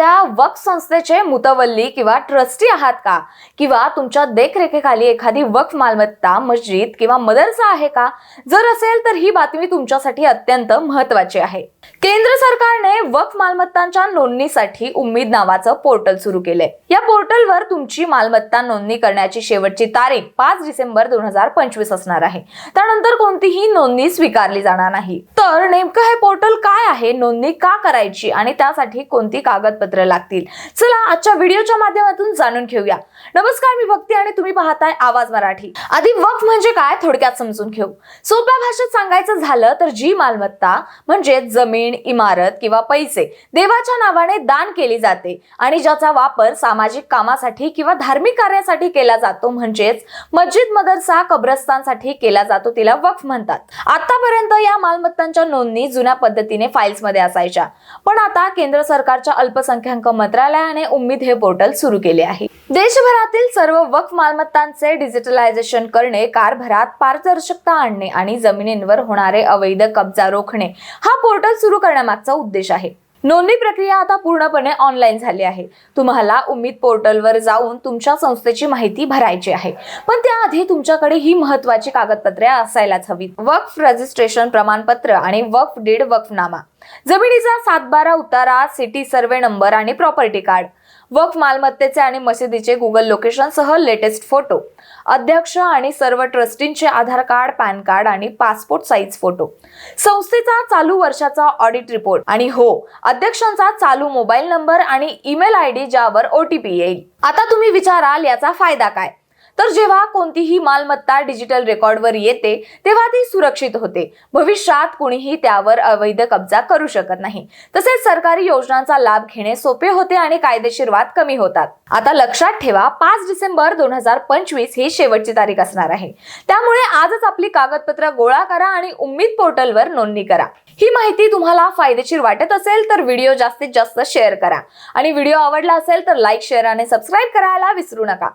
एखाद्या वक्फ संस्थेचे मुतवल्ली किंवा ट्रस्टी आहात का? किंवा तुमच्या देखरेखीखाली एखादी वक्फ मालमत्ता मस्जिद किंवा मदरसा आहे का? जर असेल तर ही बातमी तुमच्यासाठी अत्यंत महत्वाची आहे. केंद्र सरकारने वक्फ मालमत्तांच्या नोंदणीसाठी उम्मीद नावाचं पोर्टल सुरू केलंय. या पोर्टलवर तुमची मालमत्ता नोंदणी करण्याची शेवटची तारीख पाच डिसेंबर दोन हजार पंचवीस असणार आहे. त्यानंतर कोणतीही नोंदणी स्वीकारली जाणार नाही. तर नेमकं हे पोर्टल काय आहे? नोंदणी का करायची? आणि त्यासाठी कोणती कागदपत्र लागतील? चला आजच्या व्हिडिओच्या माध्यमातून जाणून घेऊया. नमस्कार मी भक्ती आणि तुम्ही पाहताय आवाज मराठी. आधी वक्फ म्हणजे काय? थोडक्यात समजून घेऊ. सोप्या भाषेत सांगायचं झालं तर जी मालमत्ता म्हणजे जमीन इमारत किंवा पैसे देवाच्या नावाने दान केली जाते आणि ज्याचा वापर सामाजिक कामासाठी किंवा धार्मिक कार्यासाठी केला जातो म्हणजेच मस्जिद मदरसा कब्रस्तानसाठी केला जातो तिला वक्फ म्हणतात. आतापर्यंत या मालमत्तांच्या नोंदणी जुन्या पद्धतीने फाईल्समध्ये असायच्या. पण आता केंद्र सरकारच्या अल्पसंख्याक मंत्रालयाने उम्मीद हे पोर्टल सुरू केले आहे. देशभरातील सर्व वक्फ मालमत्तांचे डिजिटलायझेशन करणे कारभारात पारदर्शकता आणणे आणि जमिनींवर होणारे अवैध कब्जा रोखणे हा पोर्टल सुरू करण्यामागचा उद्देश आहे. नोंदणी प्रक्रिया आता पूर्णपणे ऑनलाईन झाली आहे. तुम्हाला उम्मीद पोर्टलवर जाऊन तुमच्या संस्थेची माहिती भरायची आहे. पण त्याआधी तुमच्याकडे ही महत्वाची कागदपत्रे असायलाच हवीत. वक्फ रजिस्ट्रेशन प्रमाणपत्र आणि वक्फ डीड वक्फनामा. जमिनीचा सातबारा उतारा सिटी सर्वे नंबर आणि प्रॉपर्टी कार्ड वक्फ मालमत्तेचे आणि मशिदीचे गुगल लोकेशन सह लेटेस्ट फोटो अध्यक्ष आणि सर्व ट्रस्टींचे आधार कार्ड पॅन कार्ड आणि पासपोर्ट साईज फोटो संस्थेचा चालू वर्षाचा ऑडिट रिपोर्ट आणि हो अध्यक्षांचा चालू मोबाईल नंबर आणि ईमेल आय डी ज्यावर ओटीपी येईल. आता तुम्ही विचाराल याचा फायदा काय? तर जेव्हा कोणतीही मालमत्ता डिजिटल रेकॉर्डवर येते तेव्हा ती सुरक्षित होते. भविष्यात कुणीही त्यावर अवैध कब्जा करू शकत नाही. तसेच सरकारी योजनांचा लाभ घेणे सोपे होते आणि कायदेशीर वाद कमी होतात. आता लक्षात ठेवा पाच डिसेंबर दोन हजार पंचवीस ही शेवटची तारीख असणार आहे. त्यामुळे आजच आपली कागदपत्र गोळा करा आणि उम्मीद पोर्टलवर नोंदणी करा. ही माहिती तुम्हाला फायदेशीर वाटत असेल तर व्हिडिओ जास्तीत जास्त शेअर करा. आणि व्हिडिओ आवडला असेल तर लाईक शेअर आणि सबस्क्राईब करायला विसरू नका.